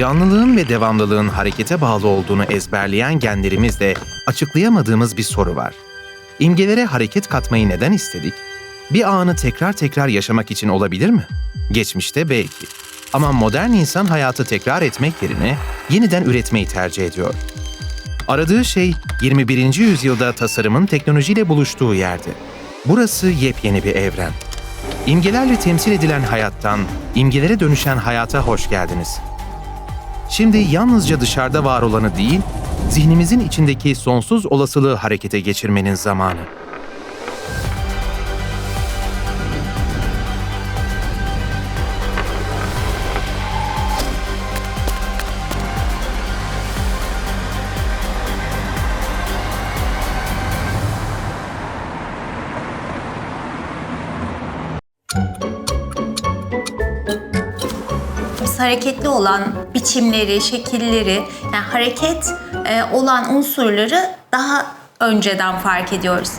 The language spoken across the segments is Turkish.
Canlılığın ve devamlılığın harekete bağlı olduğunu ezberleyen genlerimizle açıklayamadığımız bir soru var. İmgelere hareket katmayı neden istedik? Bir anı tekrar tekrar yaşamak için olabilir mi? Geçmişte belki. Ama modern insan hayatı tekrar etmek yerine yeniden üretmeyi tercih ediyor. Aradığı şey 21. yüzyılda tasarımın teknolojiyle buluştuğu yerde. Burası yepyeni bir evren. İmgelerle temsil edilen hayattan imgelere dönüşen hayata hoş geldiniz. Şimdi yalnızca dışarıda var olanı değil, zihnimizin içindeki sonsuz olasılığı harekete geçirmenin zamanı. Hareketli olan biçimleri, şekilleri, yani hareket e, olan unsurları daha önceden fark ediyoruz.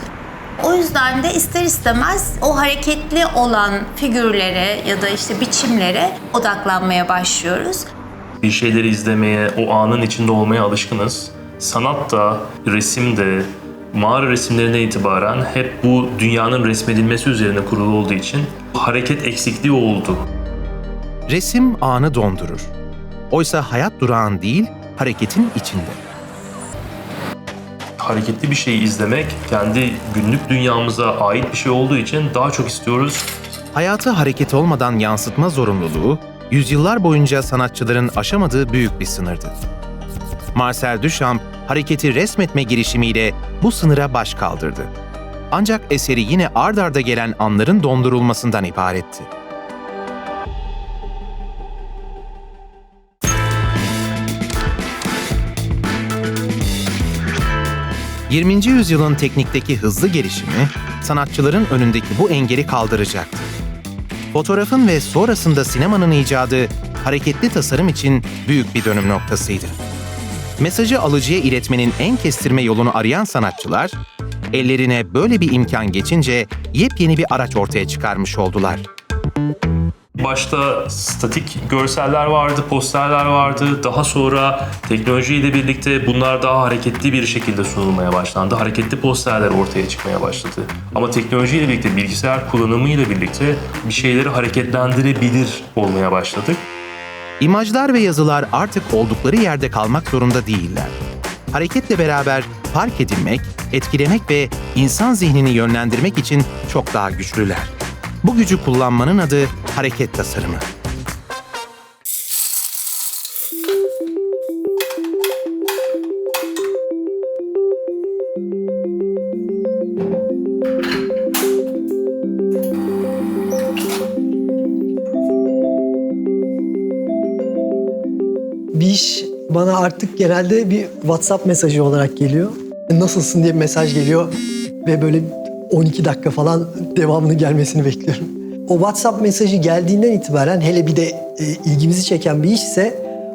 O yüzden de ister istemez o hareketli olan figürlere ya da işte biçimlere odaklanmaya başlıyoruz. bir şeyleri izlemeye, o anın içinde olmaya alışkınız. Sanat da, resim de, mağara resimlerine itibaren hep bu dünyanın resmedilmesi üzerine kurulu olduğu için hareket eksikliği oldu. Resim anı dondurur. Oysa hayat durağın değil, hareketin içinde. Hareketli bir şeyi izlemek kendi günlük dünyamıza ait bir şey olduğu için daha çok istiyoruz. Hayatı hareket olmadan yansıtma zorunluluğu, yüzyıllar boyunca sanatçıların aşamadığı büyük bir sınırdı. Marcel Duchamp, hareketi resmetme girişimiyle bu sınıra baş kaldırdı. Ancak eseri yine ard arda gelen anların dondurulmasından ibaretti. ...20. yüzyılın teknikteki hızlı gelişimi... ...sanatçıların önündeki bu engeli kaldıracaktı. Fotoğrafın ve sonrasında sinemanın icadı hareketli tasarım için büyük bir dönüm noktasıydı. Mesajı alıcıya iletmenin en kestirme yolunu arayan sanatçılar, ellerine böyle bir imkan geçince yepyeni bir araç ortaya çıkarmış oldular. Başta statik görseller vardı, posterler vardı. Daha sonra teknolojiyle birlikte bunlar daha hareketli bir şekilde sunulmaya başlandı. Hareketli posterler ortaya çıkmaya başladı. Ama teknolojiyle birlikte, bilgisayar kullanımıyla birlikte bir şeyleri hareketlendirebilir olmaya başladık. İmajlar ve yazılar artık oldukları yerde kalmak zorunda değiller. Hareketle beraber fark edilmek, etkilemek ve insan zihnini yönlendirmek için çok daha güçlüler. Bu gücü kullanmanın adı hareket tasarımı. bir iş bana artık genelde bir WhatsApp mesajı olarak geliyor. Nasılsın diye bir mesaj geliyor ve böyle 12 dakika falan devamını gelmesini bekliyorum. O WhatsApp mesajı geldiğinden itibaren hele bir de e, ilgimizi çeken bir işse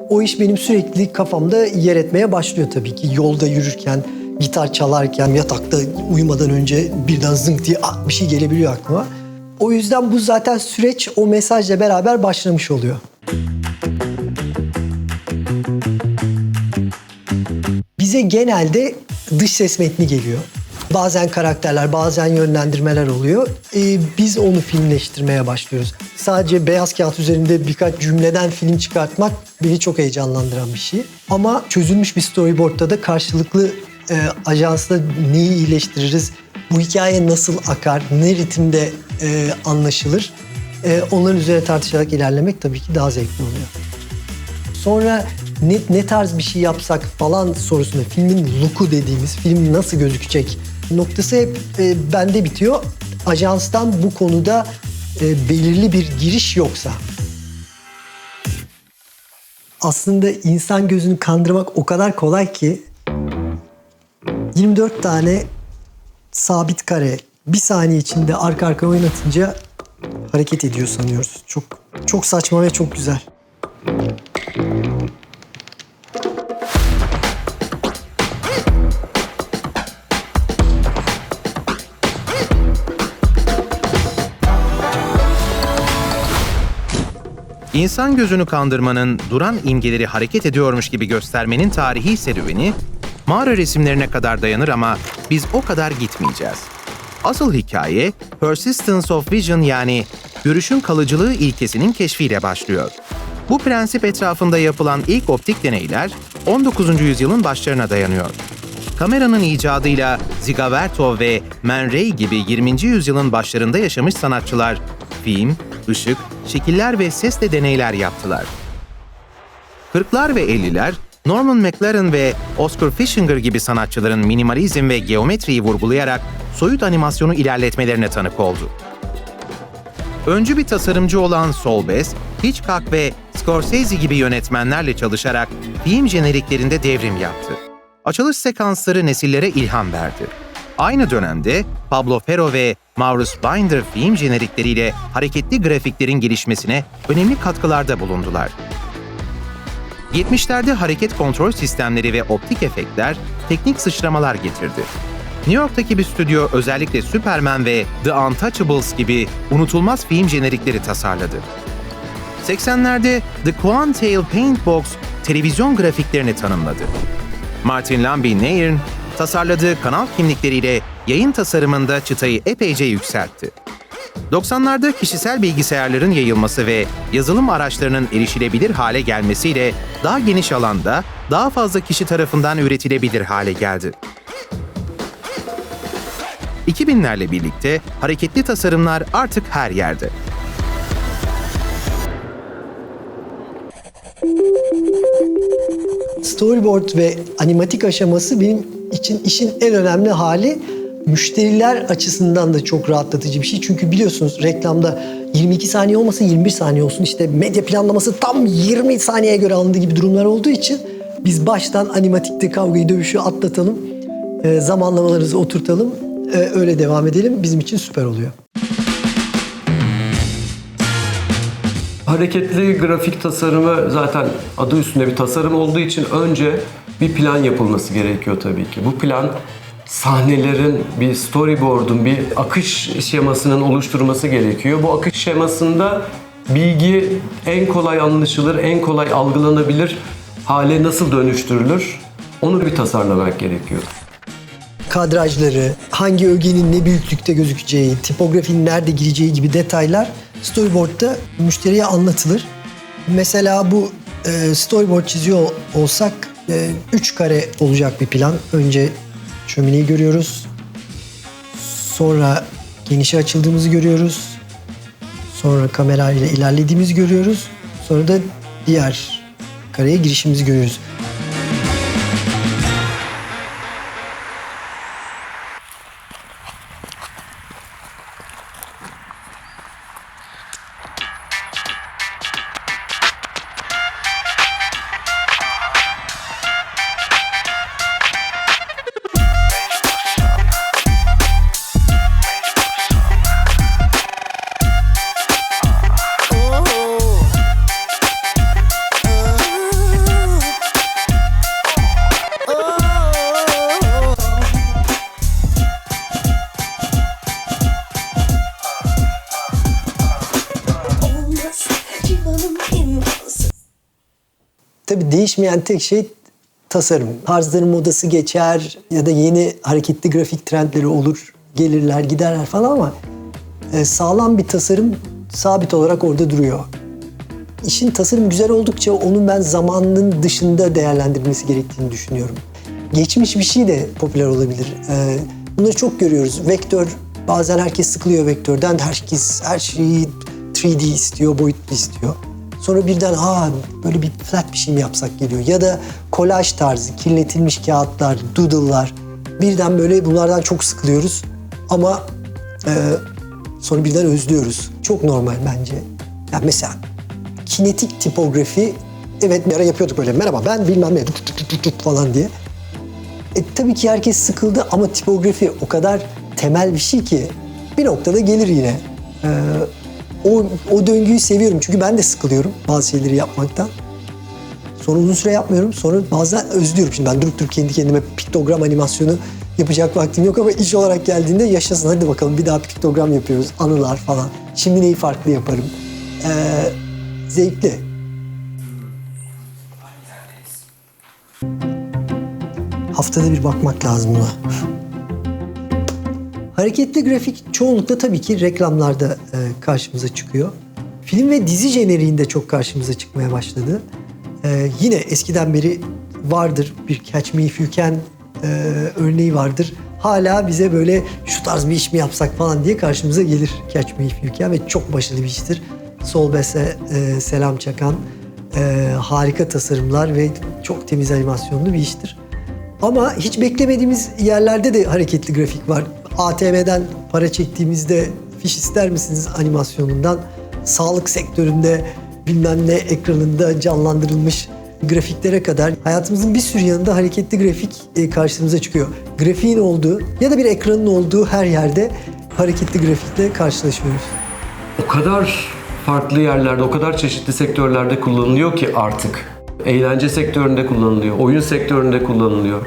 o iş benim sürekli kafamda yer etmeye başlıyor tabii ki. Yolda yürürken, gitar çalarken, yatakta uyumadan önce birden zınk diye ah, bir şey gelebiliyor aklıma. O yüzden bu zaten süreç o mesajla beraber başlamış oluyor. Bize genelde dış ses metni geliyor. Bazen karakterler, bazen yönlendirmeler oluyor. Ee, biz onu filmleştirmeye başlıyoruz. Sadece beyaz kağıt üzerinde birkaç cümleden film çıkartmak beni çok heyecanlandıran bir şey. Ama çözülmüş bir storyboard'ta da karşılıklı e, ajansla neyi iyileştiririz, bu hikaye nasıl akar, ne ritimde e, anlaşılır, e, onların üzerine tartışarak ilerlemek tabii ki daha zevkli oluyor. Sonra ne, ne tarz bir şey yapsak falan sorusunda filmin look'u dediğimiz film nasıl gözükecek noktası hep e, bende bitiyor. Ajanstan bu konuda e, belirli bir giriş yoksa. Aslında insan gözünü kandırmak o kadar kolay ki 24 tane sabit kare bir saniye içinde arka arka oynatınca hareket ediyor sanıyoruz. Çok çok saçma ve çok güzel. İnsan gözünü kandırmanın, duran imgeleri hareket ediyormuş gibi göstermenin tarihi serüveni, mağara resimlerine kadar dayanır ama biz o kadar gitmeyeceğiz. Asıl hikaye, Persistence of Vision yani görüşün kalıcılığı ilkesinin keşfiyle başlıyor. Bu prensip etrafında yapılan ilk optik deneyler 19. yüzyılın başlarına dayanıyor. Kameranın icadıyla Ziga Vertov ve Man Ray gibi 20. yüzyılın başlarında yaşamış sanatçılar film, ışık, şekiller ve sesle deneyler yaptılar. 40'lar ve 50'ler Norman McLaren ve Oscar Fischinger gibi sanatçıların minimalizm ve geometriyi vurgulayarak soyut animasyonu ilerletmelerine tanık oldu. Öncü bir tasarımcı olan Solbes, Hitchcock ve Scorsese gibi yönetmenlerle çalışarak film jeneriklerinde devrim yaptı. Açılış sekansları nesillere ilham verdi. Aynı dönemde Pablo Ferro ve Maurice Binder film jenerikleriyle hareketli grafiklerin gelişmesine önemli katkılarda bulundular. 70'lerde hareket kontrol sistemleri ve optik efektler teknik sıçramalar getirdi. New York'taki bir stüdyo özellikle Superman ve The Untouchables gibi unutulmaz film jenerikleri tasarladı. 80'lerde The Quantail Paintbox televizyon grafiklerini tanımladı. Martin Lamby Nairn tasarladığı kanal kimlikleriyle yayın tasarımında çıtayı epeyce yükseltti. 90'larda kişisel bilgisayarların yayılması ve yazılım araçlarının erişilebilir hale gelmesiyle daha geniş alanda daha fazla kişi tarafından üretilebilir hale geldi. 2000'lerle birlikte hareketli tasarımlar artık her yerde. Storyboard ve animatik aşaması benim için işin en önemli hali. Müşteriler açısından da çok rahatlatıcı bir şey. Çünkü biliyorsunuz reklamda 22 saniye olmasın 21 saniye olsun. İşte medya planlaması tam 20 saniyeye göre alındığı gibi durumlar olduğu için biz baştan animatikte kavgayı dövüşü atlatalım. e, zamanlamalarımızı oturtalım. e, öyle devam edelim. Bizim için süper oluyor. Hareketli grafik tasarımı zaten adı üstünde bir tasarım olduğu için önce bir plan yapılması gerekiyor tabii ki. Bu plan sahnelerin bir storyboard'un bir akış şemasının oluşturması gerekiyor. Bu akış şemasında bilgi en kolay anlaşılır, en kolay algılanabilir hale nasıl dönüştürülür? Onu bir tasarlamak gerekiyor. kadrajları, hangi ögenin ne büyüklükte gözükeceği, tipografinin nerede gireceği gibi detaylar storyboard'da müşteriye anlatılır. Mesela bu e, storyboard çiziyor olsak 3 kare olacak bir plan. Önce şömineyi görüyoruz. Sonra genişe açıldığımızı görüyoruz. Sonra kamerayla ilerlediğimizi görüyoruz. Sonra da diğer kareye girişimizi görüyoruz. Değişmeyen tek şey tasarım. Tarzların modası geçer ya da yeni hareketli grafik trendleri olur. Gelirler giderler falan ama e, sağlam bir tasarım sabit olarak orada duruyor. İşin tasarım güzel oldukça onun ben zamanının dışında değerlendirilmesi gerektiğini düşünüyorum. Geçmiş bir şey de popüler olabilir. E, bunları çok görüyoruz. Vektör, bazen herkes sıkılıyor vektörden. Herkes her şeyi 3D istiyor, boyutlu istiyor. Sonra birden ha böyle bir flat bir şey mi yapsak geliyor. Ya da kolaj tarzı, kirletilmiş kağıtlar, doodle'lar. Birden böyle bunlardan çok sıkılıyoruz. Ama e, sonra birden özlüyoruz. Çok normal bence. Yani mesela kinetik tipografi evet bir ara yapıyorduk böyle merhaba ben bilmem ne tut tut tut tut falan diye. E, tabii ki herkes sıkıldı ama tipografi o kadar temel bir şey ki bir noktada gelir yine. Ee, o, o döngüyü seviyorum çünkü ben de sıkılıyorum bazı şeyleri yapmaktan. Sonra uzun süre yapmıyorum. Sonra bazen özlüyorum. Şimdi ben durup durup kendi kendime piktogram animasyonu yapacak vaktim yok ama iş olarak geldiğinde yaşasın hadi bakalım bir daha piktogram yapıyoruz. Anılar falan. Şimdi neyi farklı yaparım? Ee, zevkli. Haftada bir bakmak lazım buna. Hareketli grafik çoğunlukla tabii ki reklamlarda e, karşımıza çıkıyor. Film ve dizi jeneriğinde çok karşımıza çıkmaya başladı. E, yine eskiden beri vardır bir Catch Me If You Can e, örneği vardır. Hala bize böyle şu tarz bir iş mi yapsak falan diye karşımıza gelir Catch Me If You Can ve çok başarılı bir iştir. Sol Bese e, selam çakan e, harika tasarımlar ve çok temiz animasyonlu bir iştir. Ama hiç beklemediğimiz yerlerde de hareketli grafik var. ATM'den para çektiğimizde fiş ister misiniz animasyonundan sağlık sektöründe bilmem ne ekranında canlandırılmış grafiklere kadar hayatımızın bir sürü yanında hareketli grafik e, karşımıza çıkıyor. Grafiğin olduğu ya da bir ekranın olduğu her yerde hareketli grafikle karşılaşıyoruz. O kadar farklı yerlerde, o kadar çeşitli sektörlerde kullanılıyor ki artık. Eğlence sektöründe kullanılıyor, oyun sektöründe kullanılıyor.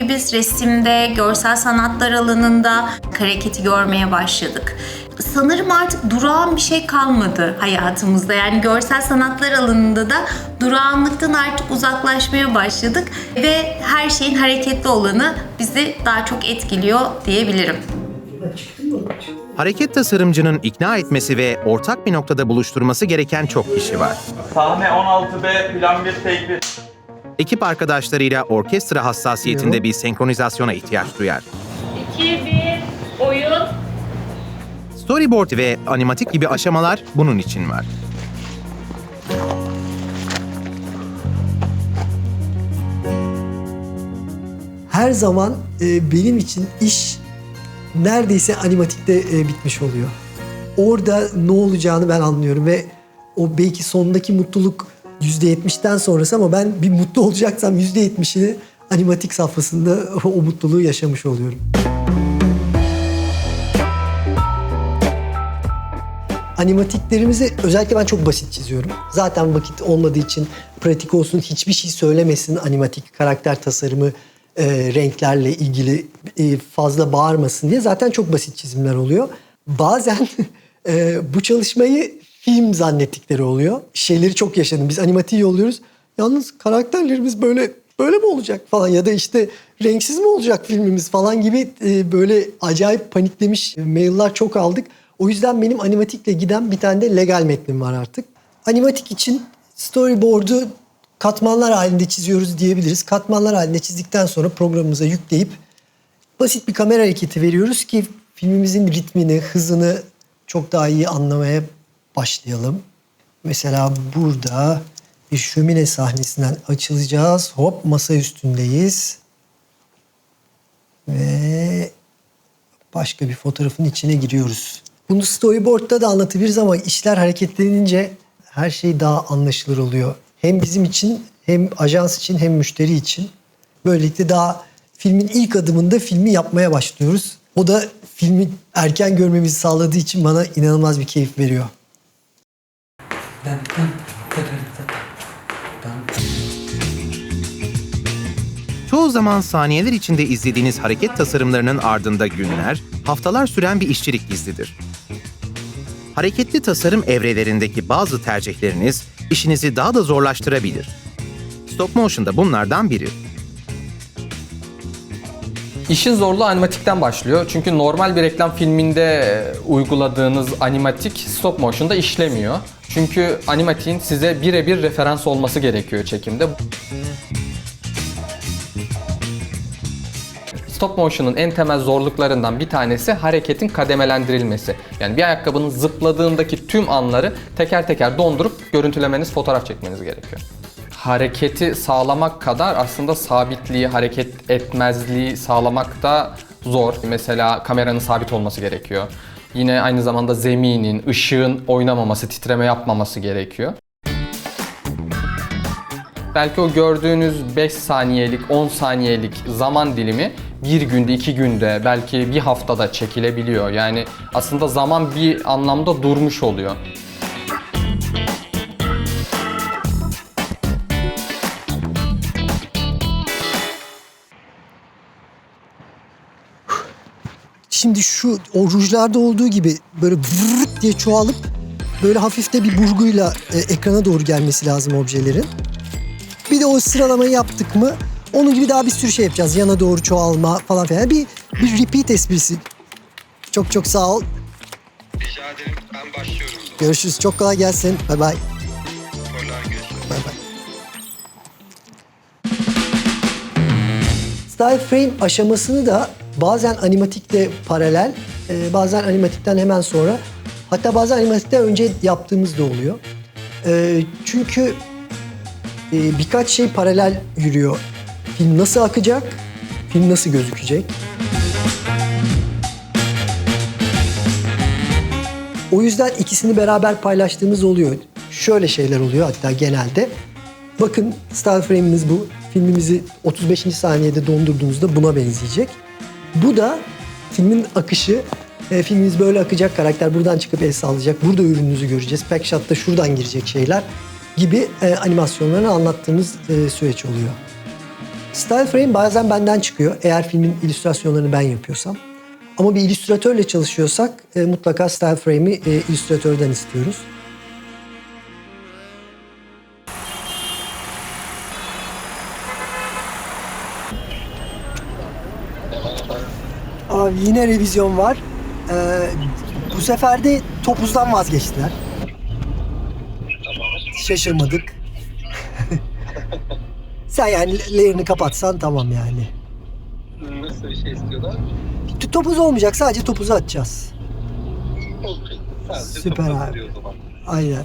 Biz resimde, görsel sanatlar alanında hareketi görmeye başladık. Sanırım artık durağan bir şey kalmadı hayatımızda. Yani görsel sanatlar alanında da durağanlıktan artık uzaklaşmaya başladık ve her şeyin hareketli olanı bizi daha çok etkiliyor diyebilirim. Hareket tasarımcının ikna etmesi ve ortak bir noktada buluşturması gereken çok kişi var. Sahne 16B plan 1 take 1. Ekip arkadaşlarıyla orkestra hassasiyetinde bir senkronizasyona ihtiyaç duyar. 2, 1, oyun. Storyboard ve animatik gibi aşamalar bunun için var. her zaman e, benim için iş neredeyse animatikte e, bitmiş oluyor. Orada ne olacağını ben anlıyorum ve o belki sondaki mutluluk %70'ten sonrası ama ben bir mutlu olacaksam %70'ini animatik safhasında o mutluluğu yaşamış oluyorum. Animatiklerimizi özellikle ben çok basit çiziyorum. Zaten vakit olmadığı için pratik olsun, hiçbir şey söylemesin animatik karakter tasarımı e, renklerle ilgili e, fazla bağırmasın diye zaten çok basit çizimler oluyor. Bazen e, bu çalışmayı film zannettikleri oluyor. Şeyleri çok yaşadım. Biz animatiği yolluyoruz. Yalnız karakterlerimiz böyle böyle mi olacak falan ya da işte renksiz mi olacak filmimiz falan gibi e, böyle acayip paniklemiş mailler çok aldık. O yüzden benim animatikle giden bir tane de legal metnim var artık. Animatik için storyboard'u katmanlar halinde çiziyoruz diyebiliriz. Katmanlar halinde çizdikten sonra programımıza yükleyip basit bir kamera hareketi veriyoruz ki filmimizin ritmini, hızını çok daha iyi anlamaya başlayalım. Mesela burada bir şömine sahnesinden açılacağız. Hop masa üstündeyiz. Ve başka bir fotoğrafın içine giriyoruz. Bunu storyboard'da da anlatabiliriz ama işler hareketlenince her şey daha anlaşılır oluyor. Hem bizim için hem ajans için hem müşteri için. Böylelikle daha filmin ilk adımında filmi yapmaya başlıyoruz. O da filmi erken görmemizi sağladığı için bana inanılmaz bir keyif veriyor. Çoğu zaman saniyeler içinde izlediğiniz hareket tasarımlarının ardında günler, haftalar süren bir işçilik gizlidir. Hareketli tasarım evrelerindeki bazı tercihleriniz işinizi daha da zorlaştırabilir. Stop motion da bunlardan biri. İşin zorluğu animatikten başlıyor. Çünkü normal bir reklam filminde uyguladığınız animatik stop motion'da işlemiyor. Çünkü animatiğin size birebir referans olması gerekiyor çekimde. Stop motion'un en temel zorluklarından bir tanesi hareketin kademelendirilmesi. Yani bir ayakkabının zıpladığındaki tüm anları teker teker dondurup görüntülemeniz, fotoğraf çekmeniz gerekiyor. Hareketi sağlamak kadar aslında sabitliği, hareket etmezliği sağlamak da zor. Mesela kameranın sabit olması gerekiyor. Yine aynı zamanda zeminin, ışığın oynamaması, titreme yapmaması gerekiyor. Belki o gördüğünüz 5 saniyelik, 10 saniyelik zaman dilimi bir günde, iki günde, belki bir haftada çekilebiliyor. Yani aslında zaman bir anlamda durmuş oluyor. Şimdi şu o rujlarda olduğu gibi böyle vırt diye çoğalıp böyle hafif de bir burguyla e, ekrana doğru gelmesi lazım objelerin. Bir de o sıralamayı yaptık mı onun gibi daha bir sürü şey yapacağız. Yana doğru çoğalma falan filan. Bir, bir repeat esprisi. Çok çok sağ ol. Rica ederim. Ben başlıyorum. Görüşürüz. Çok kolay gelsin. Bay bay. Bay bay. Style frame aşamasını da bazen animatikle paralel, e, bazen animatikten hemen sonra, hatta bazen animatikten önce yaptığımız da oluyor. E, çünkü e, birkaç şey paralel yürüyor. Film nasıl akacak, film nasıl gözükecek. O yüzden ikisini beraber paylaştığımız oluyor. Şöyle şeyler oluyor hatta genelde. Bakın style frame'imiz bu. Filmimizi 35. saniyede dondurduğunuzda buna benzeyecek. Bu da filmin akışı. E, filmimiz böyle akacak. Karakter buradan çıkıp el sallayacak. Burada ürününüzü göreceğiz. Pack shot'ta şuradan girecek şeyler gibi e, animasyonlarını anlattığımız e, süreç oluyor. Style frame bazen benden çıkıyor. Eğer filmin illüstrasyonlarını ben yapıyorsam. Ama bir illüstratörle çalışıyorsak e, mutlaka style frame'i e, illüstratörden istiyoruz. Yine revizyon var. Ee, bu sefer de topuzdan vazgeçtiler. Şaşırmadık. Sen yani layer'ını kapatsan tamam yani. Nasıl bir şey istiyorlar? Topuz olmayacak sadece topuzu atacağız. Sadece Süper abi. Aynen.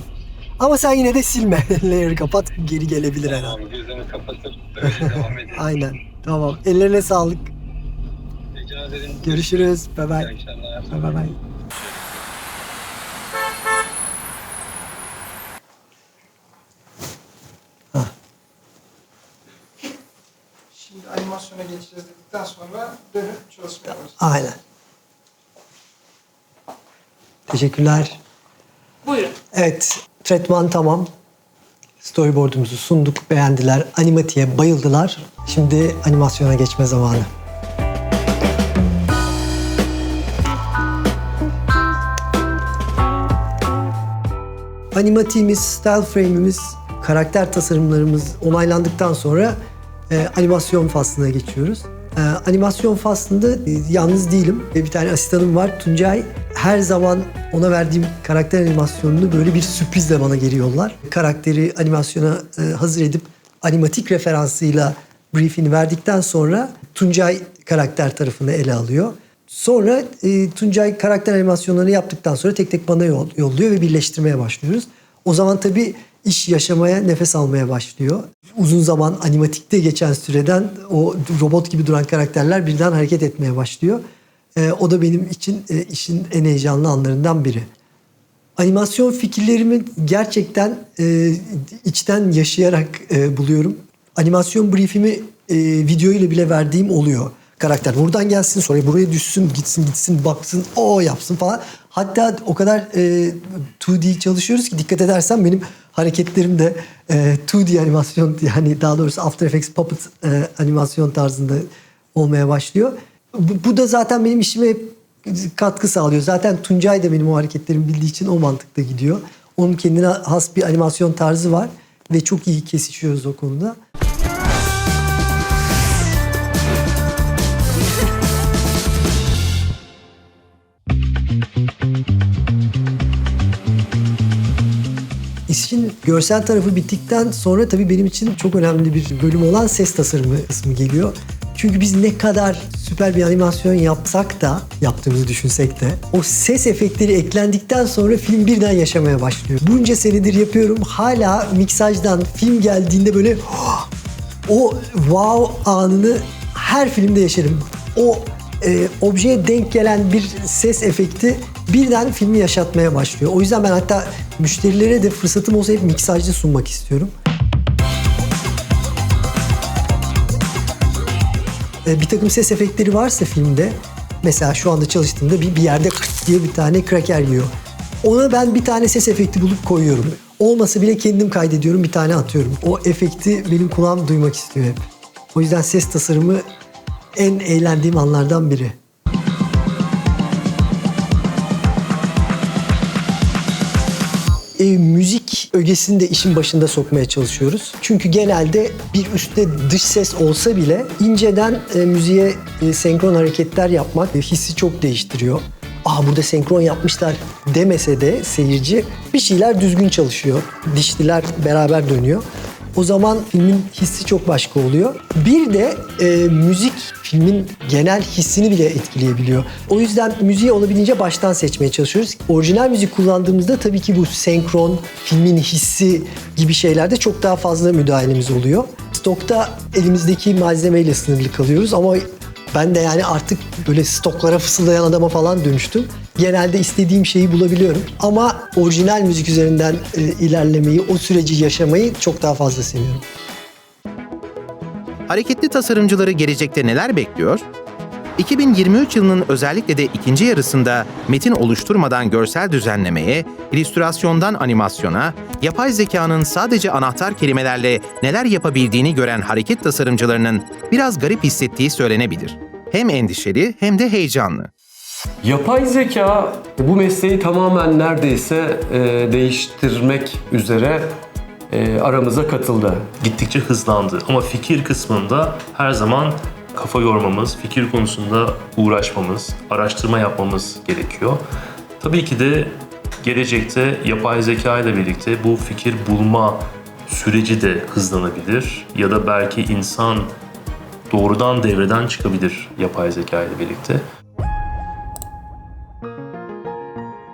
Ama sen yine de silme. Layer'ı kapat geri gelebilir her an. Tamam gözümü kapatıp devam edeyim. Aynen. Tamam. Ellerine sağlık. Görüşürüz. Bye bye. akşamlar. Bye bye. Şimdi animasyona geçeceğiz dedikten sonra dönüp çalışmaya başlayacağız. Aynen. Teşekkürler. Buyurun. Evet, tretman tamam. Storyboard'umuzu sunduk, beğendiler. Animatiğe bayıldılar. Şimdi animasyona geçme zamanı. Animatiğimiz, style frame'imiz, karakter tasarımlarımız onaylandıktan sonra e, animasyon faslına geçiyoruz. E, animasyon faslında e, yalnız değilim. E, bir tane asistanım var Tuncay. Her zaman ona verdiğim karakter animasyonunu böyle bir sürprizle bana geri yollar. Karakteri animasyona e, hazır edip animatik referansıyla briefini verdikten sonra Tuncay karakter tarafını ele alıyor. Sonra e, Tuncay karakter animasyonlarını yaptıktan sonra tek tek bana yol- yolluyor ve birleştirmeye başlıyoruz. O zaman tabii iş yaşamaya, nefes almaya başlıyor. Uzun zaman animatikte geçen süreden o robot gibi duran karakterler birden hareket etmeye başlıyor. E, o da benim için e, işin en heyecanlı anlarından biri. Animasyon fikirlerimi gerçekten e, içten yaşayarak e, buluyorum. Animasyon briefimi e, video ile bile verdiğim oluyor. Karakter buradan gelsin sonra buraya düşsün gitsin gitsin baksın o yapsın falan. Hatta o kadar e, 2D çalışıyoruz ki dikkat edersen benim hareketlerim de e, 2D animasyon yani daha doğrusu After Effects Puppet e, animasyon tarzında olmaya başlıyor. Bu, bu da zaten benim işime katkı sağlıyor. Zaten Tuncay da benim o hareketlerimi bildiği için o mantıkta gidiyor. Onun kendine has bir animasyon tarzı var ve çok iyi kesişiyoruz o konuda. Görsel tarafı bittikten sonra tabii benim için çok önemli bir bölüm olan ses tasarımı kısmı geliyor. Çünkü biz ne kadar süper bir animasyon yapsak da, yaptığımızı düşünsek de o ses efektleri eklendikten sonra film birden yaşamaya başlıyor. Bunca senedir yapıyorum. Hala miksajdan film geldiğinde böyle o wow anını her filmde yaşarım. O e, objeye denk gelen bir ses efekti birden filmi yaşatmaya başlıyor. O yüzden ben hatta müşterilere de fırsatım olsa hep miksajda sunmak istiyorum. E, bir takım ses efektleri varsa filmde mesela şu anda çalıştığımda bir, bir yerde diye bir tane kraker yiyor. Ona ben bir tane ses efekti bulup koyuyorum. Olmasa bile kendim kaydediyorum bir tane atıyorum. O efekti benim kulağım duymak istiyor hep. O yüzden ses tasarımı en eğlendiğim anlardan biri. Ögesini de işin başında sokmaya çalışıyoruz. Çünkü genelde bir üstte dış ses olsa bile inceden e, müziğe e, senkron hareketler yapmak e, hissi çok değiştiriyor. Aa burada senkron yapmışlar demese de seyirci bir şeyler düzgün çalışıyor. Dişliler beraber dönüyor. O zaman filmin hissi çok başka oluyor. Bir de e, müzik filmin genel hissini bile etkileyebiliyor. O yüzden müziği olabildiğince baştan seçmeye çalışıyoruz. Orijinal müzik kullandığımızda tabii ki bu senkron, filmin hissi gibi şeylerde çok daha fazla müdahalemiz oluyor. Stokta elimizdeki malzemeyle sınırlı kalıyoruz ama ben de yani artık böyle stoklara fısıldayan adama falan dönüştüm. Genelde istediğim şeyi bulabiliyorum. Ama orijinal müzik üzerinden e, ilerlemeyi, o süreci yaşamayı çok daha fazla seviyorum. Hareketli tasarımcıları gelecekte neler bekliyor? 2023 yılının özellikle de ikinci yarısında metin oluşturmadan görsel düzenlemeye, illüstrasyondan animasyona, yapay zekanın sadece anahtar kelimelerle neler yapabildiğini gören hareket tasarımcılarının biraz garip hissettiği söylenebilir. Hem endişeli hem de heyecanlı. Yapay zeka bu mesleği tamamen neredeyse e, değiştirmek üzere e, aramıza katıldı. Gittikçe hızlandı ama fikir kısmında her zaman kafa yormamız, fikir konusunda uğraşmamız, araştırma yapmamız gerekiyor. Tabii ki de gelecekte yapay zeka ile birlikte bu fikir bulma süreci de hızlanabilir ya da belki insan doğrudan devreden çıkabilir yapay zeka ile birlikte.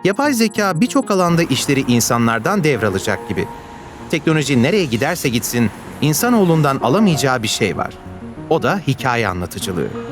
Yapay zeka birçok alanda işleri insanlardan devralacak gibi. Teknoloji nereye giderse gitsin insanoğlundan alamayacağı bir şey var. O da hikaye anlatıcılığı.